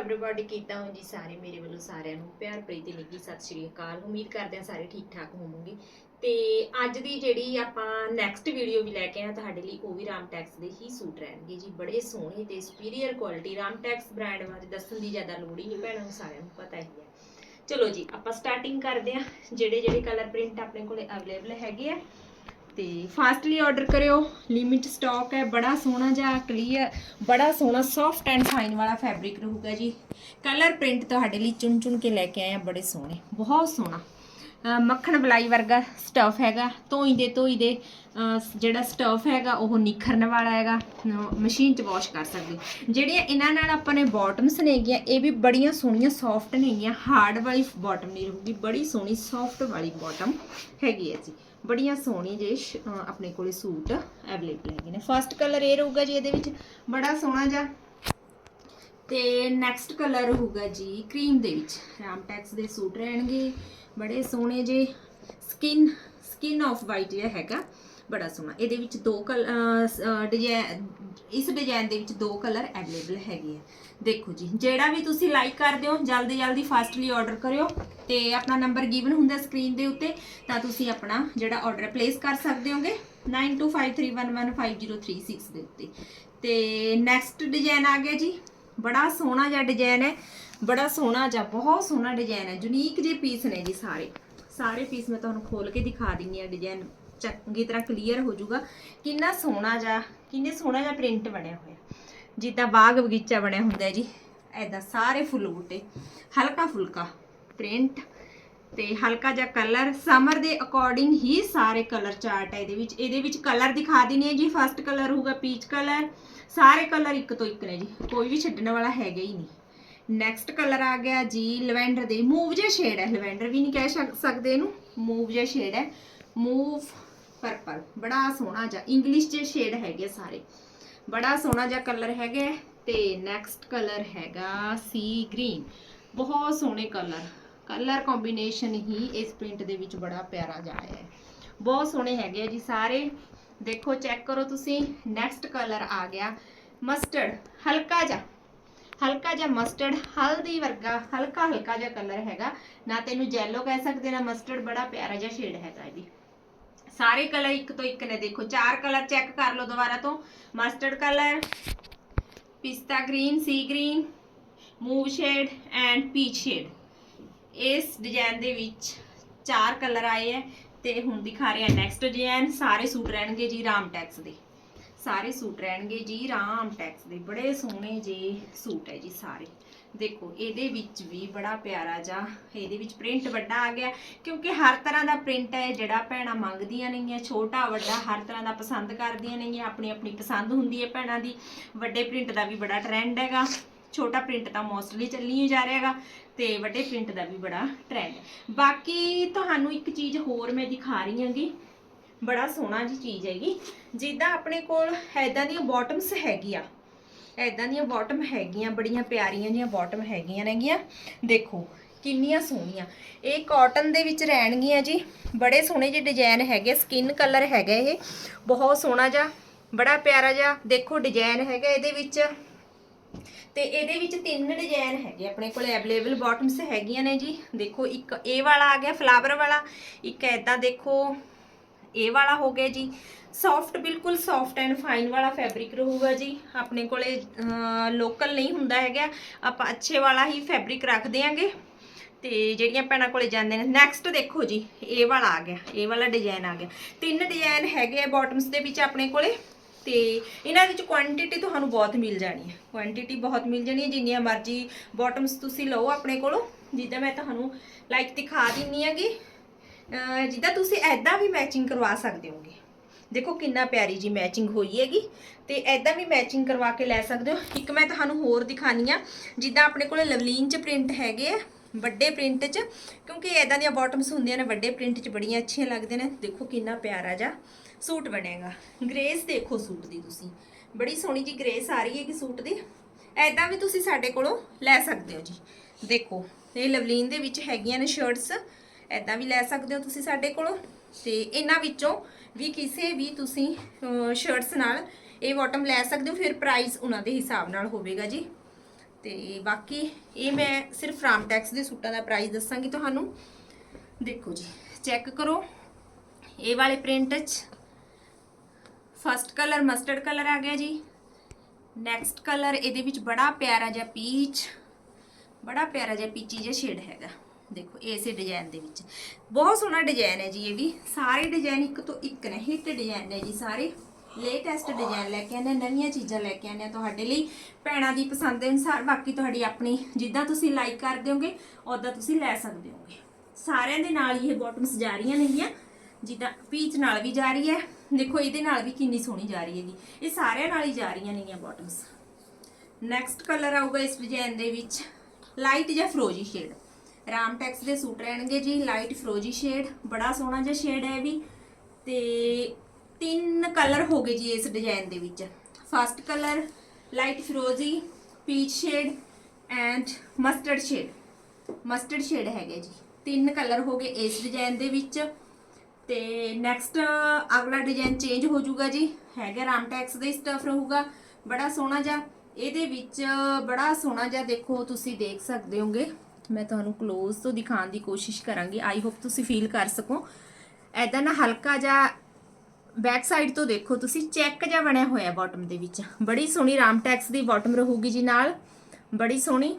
Everybody ਕਿਦਾਂ ਹੋ ਜੀ? ਸਾਰੇ ਮੇਰੇ ਵੱਲੋਂ ਸਾਰਿਆਂ ਨੂੰ ਪਿਆਰ ਭਰੀ ਤੇ ਨਿੱਘੀ ਸਤਿ ਸ਼੍ਰੀ ਅਕਾਲ। ਉਮੀਦ ਕਰਦੇ ਹਾਂ ਸਾਰੇ ਠੀਕ ਠਾਕ ਹੋਵੋਗੇ। ਤੇ ਅੱਜ ਦੀ ਜਿਹੜੀ ਆਪਾਂ ਨੈਕਸਟ ਵੀਡੀਓ ਵੀ ਲੈ ਕੇ ਆਏ ਤੁਹਾਡੇ ਲਈ ਉਹ ਵੀ ਰਾਮਟੈਕਸ ਦੇ ਹੀ ਸੂਟ ਰਹਿਣਗੇ ਜੀ। ਬੜੇ ਸੋਹਣੇ ਤੇ ਸੁਪੀਰੀਅਰ ਕੁਆਲਿਟੀ ਰਾਮਟੈਕਸ ਬ੍ਰਾਂਡ ਬਾਰੇ ਦੱਸਣ ਦੀ ਜ਼ਿਆਦਾ ਲੋੜ ਹੀ ਨਹੀਂ, ਭੈਣਾਂ ਨੂੰ ਸਾਰਿਆਂ ਨੂੰ ਪਤਾ ਹੀ ਹੈ। ਚਲੋ ਜੀ, ਆਪਾਂ ਸਟਾਰਟਿੰਗ ਕਰਦੇ ਹਾਂ। ਜਿਹੜੇ ਜਿਹੜੇ ਕਲਰ ਪ੍ਰਿੰਟ ਆਪਣੇ ਕੋਲੇ ਅਵੇਲੇਬਲ ਹੈਗੇ ਆ ਤੇ ਫਾਸਟਲੀ ਆਰਡਰ ਕਰਿਓ। ਲਿਮਿਟ ਸਟਾਕ ਹੈ, ਬੜਾ ਸੋਹਣਾ ਜਿਹਾ ਕਲੀਅਰ ਬੜਾ ਸੋਹਣਾ ਸੌਫਟ ਐਂਡ ਫਾਈਨ ਵਾਲਾ ਫੈਬਰਿਕ ਰਹੂਗਾ ਜੀ। ਕਲਰ ਪ੍ਰਿੰਟ ਤੁਹਾਡੇ ਲਈ ਚੁਣ ਚੁਣ ਕੇ ਲੈ ਕੇ ਆਏ ਆ, ਬੜੇ ਸੋਹਣੇ, ਬਹੁਤ ਸੋਹਣਾ। ਮੱਖਣ ਬਲਾਈ ਵਰਗਾ ਸਟਫ ਹੈਗਾ। ਧੋਈ ਦੇ ਧੋਈ ਦੇ ਜਿਹੜਾ ਸਟਫ ਹੈਗਾ, ਉਹ ਨਿਖਰਨ ਵਾਲਾ ਹੈਗਾ। ਮਸ਼ੀਨ 'ਚ ਵਾਸ਼ ਕਰ ਸਕਦੇ। ਜਿਹੜੀਆਂ ਇਹਨਾਂ ਨਾਲ ਆਪਾਂ ਨੇ ਬਾਟਮਸ ਨੇਗੀਆਂ ਇਹ ਵੀ ਬੜੀਆਂ ਸੋਹਣੀਆਂ ਸੌਫਟ ਨੇਗੀਆਂ ਹਾਰਡ ਵਾਲੀ ਬਾਟਮ ਨਹੀਂ ਰਹੂਗੀ, ਬੜੀ ਸੋਹਣੀ ਸੌਫਟ ਵਾਲੀ ਬਾਟਮ ਹੈਗੀ ਹੈ ਜੀ। ਬੜੀਆਂ ਸੋਹਣੀ ਜੇ ਸ਼- ਆਪਣੇ ਕੋਲੇ ਸੂਟ ਅਵੇਲੇਬਲ ਹੈਗੇ ਨੇ। ਫਸਟ ਕਲਰ ਇਹ ਰਹੂਗਾ ਜੀ ਇਹਦੇ ਵਿੱਚ ਬੜਾ ਸੋਹਣਾ ਜਿਹਾ ਤੇ ਨੈਕਸਟ ਕਲਰ ਹੋਊਗਾ ਜੀ ਕਰੀਮ ਦੇ ਵਿੱਚ। ਰਾਮਟੈਕਸ ਦੇ ਸੂਟ ਰਹਿਣਗੇ, ਬੜੇ ਸੋਹਣੇ ਜੇ। ਸਕਿਨ ਸਕਿਨ ਆਫ ਵਾਈਟ ਜਿਹਾ ਹੈਗਾ, ਬੜਾ ਸੋਹਣਾ। ਇਹਦੇ ਵਿੱਚ ਦੋ ਕਲਰ ਡਿਜ਼ਾਈਨ ਇਸ ਡਿਜ਼ਾਈਨ ਦੇ ਵਿੱਚ ਦੋ ਕਲਰ ਅਵੇਲੇਬਲ ਹੈਗੇ ਆ। ਦੇਖੋ ਜੀ, ਜਿਹੜਾ ਵੀ ਤੁਸੀਂ ਲਾਈਕ ਕਰਦੇ ਹੋ, ਜਲਦੀ ਜਲਦੀ ਫਾਸਟਲੀ ਆਰਡਰ ਕਰਿਓ ਤੇ ਆਪਣਾ ਨੰਬਰ ਗਿਵਨ ਹੁੰਦਾ ਸਕਰੀਨ ਦੇ ਉੱਤੇ, ਤਾਂ ਤੁਸੀਂ ਆਪਣਾ ਜਿਹੜਾ ਆਰਡਰ ਪਲੇਸ ਕਰ ਸਕਦੇ ਹੋਗੇ 9253115036 ਦੇ ਉੱਤੇ। ਤੇ ਨੈਕਸਟ ਡਿਜ਼ਾਈਨ ਆ ਗਿਆ ਜੀ ਬੜਾ ਸੋਹਣਾ ਜਿਹਾ ਡਿਜ਼ਾਈਨ ਹੈ, ਬੜਾ ਸੋਹਣਾ ਜਿਹਾ, ਬਹੁਤ ਸੋਹਣਾ ਡਿਜ਼ਾਈਨ ਹੈ। ਯੂਨੀਕ ਜਿਹੇ ਪੀਸ ਨੇ ਜੀ ਸਾਰੇ। ਸਾਰੇ ਪੀਸ ਮੈਂ ਤੁਹਾਨੂੰ ਖੋਲ ਕੇ ਦਿਖਾ ਦਿੰਨੀ ਆ ਡਿਜ਼ਾਈਨ ਚੰਗੀ ਤਰ੍ਹਾਂ ਕਲੀਅਰ ਹੋ ਜਾਊਗਾ। ਕਿੰਨਾ ਸੋਹਣਾ ਜਿਹਾ, ਕਿੰਨੇ ਸੋਹਣਾ ਜਿਹਾ ਪ੍ਰਿੰਟ ਬਣਿਆ ਹੋਇਆ। ਜਿੱਦਾਂ ਬਾਗ ਬਗੀਚਾ ਬਣਿਆ ਹੁੰਦਾ ਜੀ ਐਦਾਂ ਸਾਰੇ ਫੁੱਲ ਬੂਟੇ ਹਲਕਾ ਫੁਲਕਾ ਪ੍ਰਿੰਟ ਤੇ ਹਲਕਾ ਜਿਹਾ ਕਲਰ ਸਮਰ ਦੇ ਅਕੋਰਡਿੰਗ ਹੀ ਸਾਰੇ ਕਲਰ ਚਾਰਟ ਹੈ ਇਹਦੇ ਵਿੱਚ। ਇਹਦੇ ਵਿੱਚ ਕਲਰ ਦਿਖਾ ਦਿੰਨੀ ਹੈ ਜੀ। ਫਸਟ ਕਲਰ ਹੋਊਗਾ ਪੀਚ ਕਲਰ ਸਾਰੇ ਕਲਰ ਇੱਕ ਤੋਂ ਇੱਕ ਨੇ ਜੀ। ਕੋਈ ਵੀ ਛੱਡਣ ਵਾਲਾ ਹੈਗਾ ਹੀ ਨਹੀਂ। ਨੈਕਸਟ ਕਲਰ ਆ ਗਿਆ ਜੀ ਲਵੈਂਡਰ ਦੇ। ਮੂਵ ਜਿਹਾ ਸ਼ੇਡ ਹੈ ਲਵੈਂਡਰ ਵੀ ਨਹੀਂ ਕਹਿ ਸਕਦੇ ਇਹਨੂੰ। ਮੂਵ ਜਿਹਾ ਸ਼ੇਡ ਹੈ ਮੂਵ ਪਰਪਲ ਬੜਾ ਸੋਹਣਾ ਜਿਹਾ। ਇੰਗਲਿਸ਼ ਜਿਹੇ ਸ਼ੇਡ ਹੈਗੇ ਸਾਰੇ। ਬੜਾ ਸੋਹਣਾ ਜਿਹਾ ਕਲਰ ਹੈਗਾ। ਹੈ। ਤੇ ਨੈਕਸਟ ਕਲਰ ਹੈਗਾ ਸੀ ਗ੍ਰੀਨ ਬਹੁਤ ਸੋਹਣੇ ਕਲਰ ਕਲਰ ਕੰਬੀਨੇਸ਼ਨ ਹੀ ਇਸ ਪ੍ਰਿੰਟ ਦੇ ਵਿੱਚ ਬੜਾ ਪਿਆਰਾ ਜਿਹਾ ਆਇਆ ਹੈ। ਬਹੁਤ ਸੋਹਣੇ ਹੈਗੇ ਆ ਜੀ ਸਾਰੇ। ਦੇਖੋ ਚੈੱਕ ਕਰੋ ਤੁਸੀਂ। ਨੈਕਸਟ ਕਲਰ ਆ ਗਿਆ ਮਸਟਰਡ ਹਲਕਾ ਜਿਹਾ। ਹਲਕਾ ਜਿਹਾ ਮਸਟਰਡ ਹਲਦੀ ਵਰਗਾ, ਹਲਕਾ ਹਲਕਾ ਜਿਹਾ ਕਲਰ ਹੈਗਾ। ਨਾ ਤੈਨੂੰ ਜੈਲੋ ਕਹਿ ਸਕਦੇ, ਨਾ ਮਸਟਰਡ ਬੜਾ ਪਿਆਰਾ ਜਿਹਾ ਸ਼ੇਡ ਹੈਗਾ ਇਹ ਵੀ ਸਾਰੇ ਕਲਰ ਇੱਕ ਤੋਂ ਇੱਕ ਨੇ। ਦੇਖੋ, ਚਾਰ ਕਲਰ ਚੈੱਕ ਕਰ ਲਓ ਦੁਬਾਰਾ ਤੋਂ। Mustard colour pista green sea green mauve shade and peach shade ਇਸ ਡਿਜ਼ਾਈਨ ਦੇ ਵਿੱਚ ਚਾਰ ਕਲਰ ਆਏ ਹੈ ਤੇ ਹੁਣ ਦਿਖਾ ਰਹੇ ਆ ਨੈਕਸਟ ਡਿਜ਼ਾਈਨ ਸਾਰੇ ਸੂਟ ਰਹਿਣਗੇ ਜੀ ਰਾਮ ਟੈਕਸ ਦੇ। ਸਾਰੇ ਸੂਟ ਰਹਿਣਗੇ ਜੀ ਰਾਮ ਟੈਕਸ ਦੇ। ਬੜੇ ਸੋਹਣੇ ਜੇ ਸੂਟ ਹੈ ਜੀ ਸਾਰੇ। ਦੇਖੋ, ਇਹਦੇ ਵਿੱਚ ਵੀ ਬੜਾ ਪਿਆਰਾ ਜਿਹਾ, ਇਹਦੇ ਵਿੱਚ ਪ੍ਰਿੰਟ ਵੱਡਾ ਆ ਗਿਆ, ਕਿਉਂਕਿ ਹਰ ਤਰ੍ਹਾਂ ਦਾ ਪ੍ਰਿੰਟ ਹੈ, ਜਿਹੜਾ ਭੈਣਾਂ ਮੰਗਦੀਆਂ ਨਹੀਂ ਹੈ ਛੋਟਾ, ਵੱਡਾ, ਹਰ ਤਰ੍ਹਾਂ ਦਾ ਪਸੰਦ ਕਰਦੀਆਂ ਨਹੀਂ ਹੈ ਆਪਣੀ ਆਪਣੀ ਪਸੰਦ ਹੁੰਦੀ ਹੈ ਭੈਣਾਂ ਦੀ। ਵੱਡੇ ਪ੍ਰਿੰਟ ਦਾ ਵੀ ਬੜਾ ਟ੍ਰੈਂਡ ਹੈਗਾ। ਛੋਟਾ ਪ੍ਰਿੰਟ ਤਾਂ ਮੋਸਟਲੀ ਚੱਲੀ ਜਾ ਰਿਹਾ ਹੈਗਾ ਤੇ ਵੱਡੇ ਪ੍ਰਿੰਟ ਦਾ ਵੀ ਬੜਾ ਟ੍ਰੈਂਡ ਹੈ। ਬਾਕੀ ਤੁਹਾਨੂੰ ਇੱਕ ਚੀਜ਼ ਹੋਰ ਮੈਂ ਦਿਖਾ ਰਹੀ ਹਾਂਗੀ, ਬੜਾ ਸੋਹਣਾ ਜੀ ਚੀਜ਼ ਹੈਗੀ, ਜਿੱਦਾਂ ਆਪਣੇ ਕੋਲ ਐਦਾਂ ਦੀਆਂ ਬਾਟਮਸ ਹੈਗੀਆਂ ਐਦਾਂ ਦੀਆਂ ਬਾਟਮ ਹੈਗੀਆਂ, ਬੜੀਆਂ ਪਿਆਰੀਆਂ ਜੀਆਂ ਬਾਟਮ ਹੈਗੀਆਂ ਨੇਗੀਆਂ, ਦੇਖੋ ਕਿੰਨੀਆਂ ਸੋਹਣੀਆਂ। ਇਹ ਕਾਟਨ ਦੇ ਵਿੱਚ ਰਹਿਣਗੀਆਂ ਜੀ, ਬੜੇ ਸੋਹਣੇ ਜਿਹੇ ਡਿਜ਼ਾਈਨ ਹੈਗੇ ਸਕਿਨ ਕਲਰ ਹੈਗਾ ਇਹ, ਬਹੁਤ ਸੋਹਣਾ ਜਿਹਾ, ਬੜਾ ਪਿਆਰਾ ਜਿਹਾ, ਦੇਖੋ ਡਿਜ਼ਾਈਨ ਹੈਗਾ ਇਹਦੇ ਵਿੱਚ। ਤੇ ਇਹਦੇ ਵਿੱਚ ਤਿੰਨ ਡਿਜ਼ਾਈਨ ਹੈਗੇ ਆਪਣੇ ਕੋਲ ਅਵੇਲੇਬਲ ਬਾਟਮਸ ਹੈਗੀਆਂ ਨੇ ਜੀ। ਦੇਖੋ, ਇੱਕ ਇਹ ਵਾਲਾ ਆ ਗਿਆ ਫਲਾਵਰ ਵਾਲਾ। ਇੱਕ ਐਦਾਂ ਦੇਖੋ, ਇਹ ਵਾਲਾ ਹੋ ਗਿਆ ਜੀ। ਸੌਫਟ ਬਿਲਕੁਲ ਸੌਫਟ ਐਂਡ ਫਾਈਨ ਵਾਲਾ ਫੈਬਰਿਕ ਰਹੂਗਾ ਜੀ। ਆਪਣੇ ਕੋਲੇ ਲੋਕਲ ਨਹੀਂ ਹੁੰਦਾ ਹੈਗਾ। ਆਪਾਂ ਅੱਛੇ ਵਾਲਾ ਹੀ ਫੈਬਰਿਕ ਰੱਖ ਆਂਗੇ ਤੇ ਜਿਹੜੀਆਂ ਭੈਣਾਂ ਕੋਲੇ ਜਾਂਦੇ ਨੇ ਨੈਕਸਟ ਦੇਖੋ ਜੀ, ਇਹ ਵਾਲਾ ਆ ਗਿਆ, ਇਹ ਵਾਲਾ ਡਿਜ਼ਾਈਨ ਆ ਗਿਆ। ਤਿੰਨ ਡਿਜ਼ਾਈਨ ਹੈਗੇ ਆ ਬਾਟਮਸ ਦੇ ਵਿੱਚ ਆਪਣੇ ਕੋਲੇ। ਤੇ ਇਹਨਾਂ ਵਿੱਚ ਕੁਆਂਟੀਟੀ ਤੁਹਾਨੂੰ ਬਹੁਤ ਮਿਲ ਜਾਣੀ ਹੈ। ਕੁਆਂਟੀਟੀ ਬਹੁਤ ਮਿਲ ਜਾਣੀ ਹੈ, ਜਿੰਨੀਆਂ ਮਰਜ਼ੀ ਬਾਟਮਸ ਤੁਸੀਂ ਲਓ ਆਪਣੇ ਕੋਲੋਂ। ਜਿੱਦਾਂ ਮੈਂ ਤੁਹਾਨੂੰ ਲਾਈਕ ਦਿਖਾ ਦਿੰਨੀ ਹੈਗੀ, ਅਹ ਜਿੱਦਾਂ ਤੁਸੀਂ ਐਦਾਂ ਵੀ ਮੈਚਿੰਗ ਕਰਵਾ ਸਕਦੇ ਹੋਗੇ। ਦੇਖੋ ਕਿੰਨਾ ਪਿਆਰੀ ਜੀ ਮੈਚਿੰਗ ਹੋਈ ਹੈਗੀ, ਤੇ ਐਦਾਂ ਵੀ ਮੈਚਿੰਗ ਕਰਵਾ ਕੇ ਲੈ ਸਕਦੇ ਹੋ। ਇੱਕ ਮੈਂ ਤੁਹਾਨੂੰ ਹੋਰ ਦਿਖਾਣੀ ਆ, ਜਿੱਦਾਂ ਆਪਣੇ ਕੋਲੇ ਲਵਲੀਨ ਚ ਪ੍ਰਿੰਟ ਹੈਗੇ ਆ, ਵੱਡੇ ਪ੍ਰਿੰਟ ਚ, ਕਿਉਂਕਿ ਐਦਾਂ ਦੀਆਂ ਬਾਟਮਸ ਹੁੰਦੀਆਂ ਨੇ, ਵੱਡੇ ਪ੍ਰਿੰਟ ਚ ਬੜੀਆਂ ਅੱਛੀਆਂ ਲੱਗਦੀਆਂ ਨੇ। ਦੇਖੋ ਕਿੰਨਾ ਪਿਆਰਾ ਜਿਹਾ। ਸੂਟ ਬਣੇਗਾ। ਗ੍ਰੇਸ ਦੇਖੋ ਸੂਟ ਦੀ ਤੁਸੀਂ। ਬੜੀ ਸੋਹਣੀ ਜੀ ਗ੍ਰੇਸ ਆ ਰਹੀ ਹੈ ਕਿ ਸੂਟ ਦੀ। ਐਦਾਂ ਵੀ ਤੁਸੀਂ ਸਾਡੇ ਕੋਲੋਂ ਲੈ ਸਕਦੇ ਹੋ ਜੀ। ਦੇਖੋ, ਇਹ ਲਵਲੀਨ ਦੇ ਵਿੱਚ ਹੈਗੀਆਂ ਨੇ ਸ਼ਰਟਸ ਐਦਾਂ ਵੀ ਲੈ ਸਕਦੇ ਹੋ ਤੁਸੀਂ ਸਾਡੇ ਕੋਲੋਂ। ਤੇ ਇਹਨਾਂ ਵਿੱਚੋਂ ਵੀ ਕਿਸੇ ਵੀ ਤੁਸੀਂ ਸ਼ਰਟਸ ਨਾਲ ਇਹ ਬਾਟਮ ਲੈ ਸਕਦੇ ਹੋ। ਫਿਰ ਪ੍ਰਾਈਸ ਉਹਨਾਂ ਦੇ ਹਿਸਾਬ ਨਾਲ ਹੋਵੇਗਾ ਜੀ। ਤੇ ਬਾਕੀ ਇਹ ਮੈਂ ਸਿਰਫ ਰਾਮਟੈਕਸ ਦੇ ਸੂਟਾਂ ਦਾ ਪ੍ਰਾਈਸ ਦੱਸਾਂਗੀ ਤੁਹਾਨੂੰ। ਦੇਖੋ ਜੀ ਚੈੱਕ ਕਰੋ। ਇਹ ਵਾਲੇ ਪ੍ਰਿੰਟ 'ਚ ਫਸਟ ਕਲਰ ਮਸਟਰਡ ਕਲਰ ਆ ਗਿਆ ਜੀ। ਨੈਕਸਟ ਕਲਰ ਇਹਦੇ ਵਿੱਚ ਬੜਾ ਪਿਆਰਾ ਜਿਹਾ ਪੀਚ ਬੜਾ ਪਿਆਰਾ ਜਿਹਾ ਪੀਚੀ ਜਿਹਾ ਸ਼ੇਡ ਹੈਗਾ। ਦੇਖੋ, ਇਸੇ ਡਿਜ਼ਾਈਨ ਦੇ ਵਿੱਚ। ਬਹੁਤ ਸੋਹਣਾ ਡਿਜ਼ਾਈਨ ਹੈ ਜੀ ਇਹ ਵੀ। ਸਾਰੇ ਡਿਜ਼ਾਈਨ ਇੱਕ ਤੋਂ ਇੱਕ ਨੇ ਹਿੱਟ ਡਿਜ਼ਾਈਨ ਨੇ ਜੀ ਸਾਰੇ। ਲੇਟੈਸਟ ਡਿਜ਼ਾਈਨ ਲੈ ਕੇ ਆਨੇ ਨਵੀਆਂ ਚੀਜ਼ਾਂ ਲੈ ਕੇ ਆਨੇ ਤੁਹਾਡੇ ਲਈ। ਭੈਣਾਂ ਦੀ ਪਸੰਦ ਦੇ ਅਨੁਸਾਰ ਬਾਕੀ ਤੁਹਾਡੀ ਆਪਣੀ, ਜਿੱਦਾਂ ਤੁਸੀਂ ਲਾਈਕ ਕਰ ਦਿਓਗੇ ਉਦਾਂ ਤੁਸੀਂ ਲੈ ਸਕਦੇ ਹੋਗੇ। ਸਾਰਿਆਂ ਦੇ ਨਾਲ ਹੀ ਇਹ ਬਾਟਮਸ ਜਾ ਰਹੀਆਂ ਨੇਗੀਆਂ। ਜਿੱਦਾਂ ਪੀਚ ਨਾਲ ਵੀ ਜਾ ਰਹੀ ਹੈ। ਦੇਖੋ ਇਹਦੇ ਨਾਲ ਵੀ ਕਿੰਨੀ ਸੋਹਣੀ ਜਾ ਰਹੀ ਹੈਗੀ। ਇਹ ਸਾਰਿਆਂ ਨਾਲ ਹੀ ਜਾ ਰਹੀਆਂ ਨੇਗੀਆਂ ਬਾਟਮਸ ਨੈਕਸਟ ਕਲਰ ਆਊਗਾ ਇਸ ਡਿਜ਼ਾਈਨ ਦੇ ਵਿੱਚ ਲਾਈਟ ਜਾਂ ਫਰੋਜੀ ਸ਼ੇਡ ਰਾਮ ਟੈਕਸ ਦੇ ਸੂਟ ਰਹਿਣਗੇ ਜੀ ਲਾਈਟ ਫਰੋਜੀ ਸ਼ੇਡ ਬੜਾ ਸੋਹਣਾ ਜਿਹਾ ਸ਼ੇਡ ਹੈ ਵੀ। ਤੇ ਤਿੰਨ ਕਲਰ ਹੋ ਗਏ ਜੀ ਇਸ ਡਿਜ਼ਾਈਨ ਦੇ ਵਿੱਚ। First colour light ਫਰੋਜੀ peach shade and mustard shade mustard shade ਹੈਗੇ ਜੀ। ਤਿੰਨ ਕਲਰ ਹੋ ਗਏ ਇਸ ਡਿਜ਼ਾਈਨ ਦੇ ਵਿੱਚ। ਤੇ ਨੈਕਸਟ ਅਗਲਾ ਡਿਜ਼ਾਈਨ ਚੇਂਜ ਹੋ ਜਾਊਗਾ ਜੀ। ਹੈਗਾ ਰਾਮਟੈਕਸ ਦਾ ਸਟਫ ਰਹੂਗਾ। ਬੜਾ ਸੋਹਣਾ ਜਿਹਾ। ਇਹਦੇ ਵਿੱਚ ਬੜਾ ਸੋਹਣਾ ਜਿਹਾ ਦੇਖੋ, ਤੁਸੀਂ ਦੇਖ ਸਕਦੇ ਹੋਗੇ। ਮੈਂ ਤੁਹਾਨੂੰ ক্লোਜ਼ ਤੋਂ ਦਿਖਾਉਣ ਦੀ ਕੋਸ਼ਿਸ਼ ਕਰਾਂਗੀ। ਆਈ ਹੋਪ ਤੁਸੀਂ ਫੀਲ ਕਰ ਸਕੋ। ਐਦਾਂ ਨਾ ਹਲਕਾ ਜਿਹਾ ਬੈਕ ਸਾਈਡ ਤੋਂ ਦੇਖੋ ਤੁਸੀਂ। ਚੈੱਕ ਜਿਹਾ ਬਣਿਆ ਹੋਇਆ ਬਾਟਮ ਦੇ ਵਿੱਚ। ਬੜੀ ਸੋਹਣੀ ਰਾਮਟੈਕਸ ਦੀ ਬਾਟਮ ਰਹੂਗੀ ਜੀ ਨਾਲ। ਬੜੀ ਸੋਹਣੀ।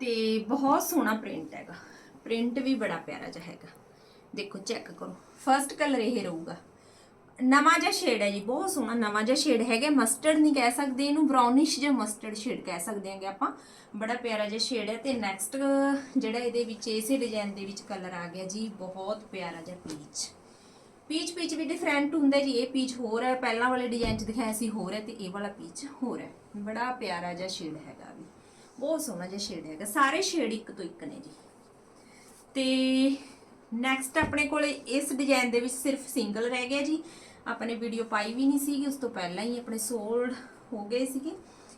ਤੇ ਬਹੁਤ ਸੋਹਣਾ ਪ੍ਰਿੰਟ ਹੈਗਾ। ਪ੍ਰਿੰਟ ਵੀ ਬੜਾ ਪਿਆਰਾ ਜਿਹਾ ਹੈਗਾ। ਦੇਖੋ ਚੈੱਕ ਕਰੋ। ਫਰਸਟ ਕਲਰ ਇਹ ਰਹੂਗਾ। ਨਵਾਂ ਜਿਹਾ ਸ਼ੇਡ ਹੈ ਜੀ, ਬਹੁਤ ਸੋਹਣਾ ਨਵਾਂ ਜਿਹਾ ਸ਼ੇਡ ਹੈਗਾ। ਮਸਟਰਡ ਨਹੀਂ ਕਹਿ ਸਕਦੇ ਇਹਨੂੰ ਬ੍ਰਾਊਨਿਸ਼ ਜਿਹਾ ਮਸਟਰਡ ਸ਼ੇਡ ਕਹਿ ਸਕਦੇ ਹਾਂਗੇ ਆਪਾਂ। ਬੜਾ ਪਿਆਰਾ ਜਿਹਾ ਸ਼ੇਡ ਹੈ ਤੇ ਨੈਕਸਟ ਜਿਹੜਾ ਇਹਦੇ ਵਿੱਚ, ਇਸੇ ਡਿਜ਼ਾਈਨ ਦੇ ਵਿੱਚ ਕਲਰ ਆ ਗਿਆ ਜੀ। ਬਹੁਤ ਪਿਆਰਾ ਜਿਹਾ ਪੀਚ ਪੀਚ ਪੀਚ ਵੀ ਡਿਫਰੈਂਟ ਹੁੰਦਾ ਜੀ। ਇਹ ਪੀਚ ਹੋਰ ਹੈ, ਪਹਿਲਾਂ ਵਾਲੇ ਡਿਜ਼ਾਈਨ 'ਚ ਦਿਖਾਇਆ ਸੀ, ਹੋਰ ਹੈ ਤੇ ਇਹ ਵਾਲਾ ਪੀਚ ਹੋਰ ਹੈ। ਬੜਾ ਪਿਆਰਾ ਜਿਹਾ ਸ਼ੇਡ ਹੈਗਾ ਵੀ। ਬਹੁਤ ਸੋਹਣਾ ਜਿਹਾ ਸ਼ੇਡ ਹੈਗਾ। ਸਾਰੇ ਸ਼ੇਡ ਇੱਕ ਤੋਂ ਇੱਕ ਨੇ ਜੀ। ਤੇ ਨੈਕਸਟ ਆਪਣੇ ਕੋਲੇ ਇਸ ਡਿਜ਼ਾਈਨ ਦੇ ਵਿੱਚ ਸਿਰਫ ਸਿੰਗਲ ਰਹਿ ਗਿਆ ਜੀ। ਆਪਣੇ ਵੀਡੀਓ ਪਾਈ ਵੀ ਨਹੀਂ ਸੀਗੀ, ਉਸ ਤੋਂ ਪਹਿਲਾਂ ਹੀ ਆਪਣੇ ਸੋਲਡ ਹੋ ਗਏ ਸੀਗੇ।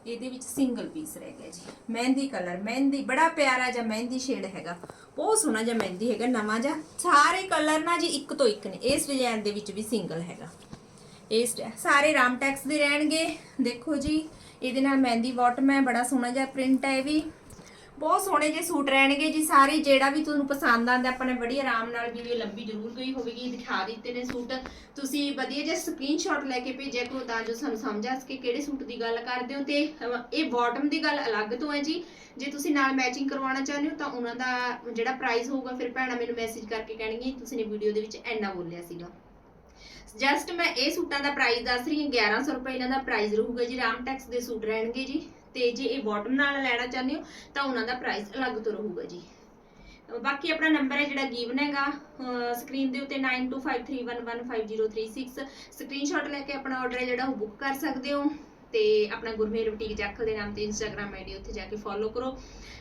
ਇਹਦੇ ਵਿੱਚ ਸਿੰਗਲ ਪੀਸ ਰਹਿ ਗਿਆ ਜੀ। ਮਹਿੰਦੀ ਕਲਰ ਮਹਿੰਦੀ, ਬੜਾ ਪਿਆਰਾ ਜਿਹਾ ਮਹਿੰਦੀ ਸ਼ੇਡ ਹੈਗਾ। ਬਹੁਤ ਸੋਹਣਾ ਜਿਹਾ ਮਹਿੰਦੀ ਹੈਗਾ, ਨਵਾਂ ਜਿਹਾ। ਸਾਰੇ ਕਲਰ ਨਾ ਜੀ ਇੱਕ ਤੋਂ ਇੱਕ ਨੇ। ਇਸ ਡਿਜ਼ਾਈਨ ਦੇ ਵਿੱਚ ਵੀ ਸਿੰਗਲ ਹੈਗਾ। ਇਸ ਸਾਰੇ ਰਾਮ ਟੈਕਸ ਦੇ ਰਹਿਣਗੇ। ਦੇਖੋ ਜੀ, ਇਹਦੇ ਨਾਲ ਮਹਿੰਦੀ ਬਾਟਮ ਹੈ, ਬੜਾ ਸੋਹਣਾ ਜਿਹਾ ਪ੍ਰਿੰਟ ਹੈ ਇਹ ਵੀ। ਬਹੁਤ ਸੋਹਣੇ ਜਿਹੇ ਸੂਟ ਰਹਿਣਗੇ ਜੀ, ਸਾਰੇ ਜਿਹੜਾ ਵੀ ਤੁਹਾਨੂੰ ਪਸੰਦ ਆਂਦਾ ਆਪਾਂ ਬੜੀ ਆਰਾਮ ਨਾਲ ਵੀਡੀਓ ਲੰਬੀ ਜ਼ਰੂਰ ਗਈ ਹੋਵੇਗੀ, ਦਿਖਾ ਦਿੱਤੇ ਨੇ ਸੂਟ। ਤੁਸੀਂ ਵਧੀਆ ਜਿਹਾ ਸਕਰੀਨਸ਼ਾਟ ਲੈ ਕੇ ਭੇਜਿਆ ਕਰੋ ਤਾਂ ਜੋ ਸਾਨੂੰ ਸਮਝ ਆ ਸਕੇ ਕਿਹੜੇ ਸੂਟ ਦੀ ਗੱਲ ਕਰਦੇ ਹੋ ਤੇ ਇਹ ਬਾਟਮ ਦੀ ਗੱਲ ਅਲੱਗ ਤੋਂ ਹੈ ਜੀ। ਜੇ ਤੁਸੀਂ ਨਾਲ ਮੈਚਿੰਗ ਕਰਵਾਉਣਾ ਚਾਹੁੰਦੇ ਹੋ ਤਾਂ ਉਹਨਾਂ ਦਾ ਜਿਹੜਾ ਪ੍ਰਾਈਸ ਹੋਊਗਾ, ਫਿਰ ਭੈਣਾਂ ਮੈਨੂੰ ਮੈਸੇਜ ਕਰਕੇ ਕਹਿਣਗੇ, ਤੁਸੀਂ ਨੇ ਵੀਡੀਓ ਦੇ ਵਿੱਚ ਇੰਨਾ ਬੋਲਿਆ ਸੀਗਾ। ਜਸਟ ਮੈਂ ਇਹ ਸੂਟਾਂ ਦਾ ਪ੍ਰਾਈਸ ਦੱਸ ਰਹੀ ਹਾਂ 1100 ਰੁਪਏ ਇਹਨਾਂ ਦਾ ਪ੍ਰਾਈਸ ਰਹੂਗਾ ਜੀ, ਰਾਮ ਟੈਕਸ ਦੇ ਸੂਟ ਰਹਿਣਗੇ ਜੀ। ਤੇ ਜੇ ਇਹ ਬਾਟਮ ਨਾਲ ਲੈਣਾ ਚਾਹੁੰਦੇ ਹੋ, ਤਾਂ ਉਹਨਾਂ ਦਾ ਪ੍ਰਾਈਸ ਅਲੱਗ ਤੋਂ ਰਹੂਗਾ ਜੀ। ਬਾਕੀ ਆਪਣਾ ਨੰਬਰ ਹੈ ਜਿਹੜਾ ਗਿਵਨ ਹੈਗਾ ਸਕਰੀਨ ਦੇ ਉੱਤੇ 9253115036 ਸਕਰੀਨਸ਼ਾਟ ਲੈ ਕੇ ਆਪਣਾ ਆਰਡਰ ਹੈ ਜਿਹੜਾ ਉਹ ਬੁੱਕ ਕਰ ਸਕਦੇ ਹੋ ਤੇ ਆਪਣਾ ਗੁਰਮੇਰ ਬੁਟੀਕ ਜਾਖਲ ਦੇ ਨਾਮ ਤੇ ਇੰਸਟਾਗ੍ਰam ਆਈਡੀ ਉੱਥੇ ਜਾ ਕੇ ਫੋਲੋ ਕਰੋ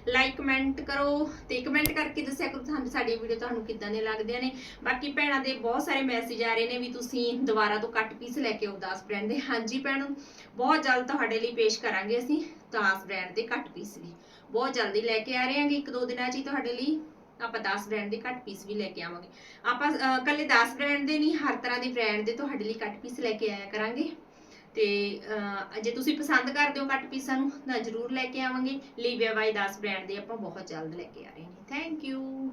ਲਾਈਕ ਕਮੈਂਟ ਕਰੋ ਤੇ ਕਮੈਂਟ ਕਰਕੇ ਦੱਸਿਆ ਕਰੋ ਤੁਹਾਨੂੰ ਸਾਡੀ ਵੀਡੀਓ ਤੁਹਾਨੂੰ ਕਿੱਦਾਂ ਦੇ ਲੱਗਦੀਆਂ ਨੇ। ਬਾਕੀ ਭੈਣਾਂ ਦੇ ਬਹੁਤ ਸਾਰੇ ਮੈਸੇਜ ਆ ਰਹੇ ਨੇ ਵੀ ਤੁਸੀਂ ਦੁਬਾਰਾ ਤੋਂ ਕੱਟ ਪੀਸ ਲੈ ਕੇ ਆਓ ਦਾਸ ਬ੍ਰਾਂਡ ਦੇ ਹਾਂਜੀ ਭੈਣੋ, ਬਹੁਤ ਜਲਦ ਤੁਹਾਡੇ ਲਈ ਪੇਸ਼ ਕਰਾਂਗੇ ਅਸੀਂ। ਦਾਸ ਬ੍ਰਾਂਡ ਦੇ ਕੱਟ ਪੀਸ ਵੀ। ਬਹੁਤ ਜਲਦੀ ਲੈ ਕੇ ਆ ਰਹੇ ਹਾਂਗੇ ਇੱਕ ਦੋ ਦਿਨਾਂ 'ਚ ਹੀ ਤੁਹਾਡੇ ਲਈ। ਆਪਾਂ 10 ਬ੍ਰਾਂਡ ਦੇ ਕੱਟ ਪੀਸ ਵੀ ਲੈ ਕੇ ਆਵਾਂਗੇ। ਆਪਾਂ ਕੱਲੇ 10 ਬ੍ਰਾਂਡ ਦੇ ਨਹੀਂ, ਹਰ ਤਰ੍ਹਾਂ ਦੀ ਬ੍ਰਾਂਡ ਦੇ ਤੁਹਾਡੇ ਲਈ ਕੱਟ ਪੀਸ ਲੈ ਕੇ ਆਇਆ ਕਰਾਂਗੇ। ਤੇ ਜੇ ਤੁਸੀਂ ਪਸੰਦ ਕਰਦੇ ਹੋ ਕੱਟ ਪੀਸਾਂ ਨੂੰ, ਤਾਂ ਜ਼ਰੂਰ ਲੈ ਕੇ ਆਵਾਂਗੇ। ਲੀਵਿਆ ਬਾਈ 10 ਬ੍ਰਾਂਡ ਦੇ ਆਪਾਂ ਬਹੁਤ ਜਲਦ ਲੈ ਕੇ ਆ ਰਹੇ ਹਾਂ। Thank you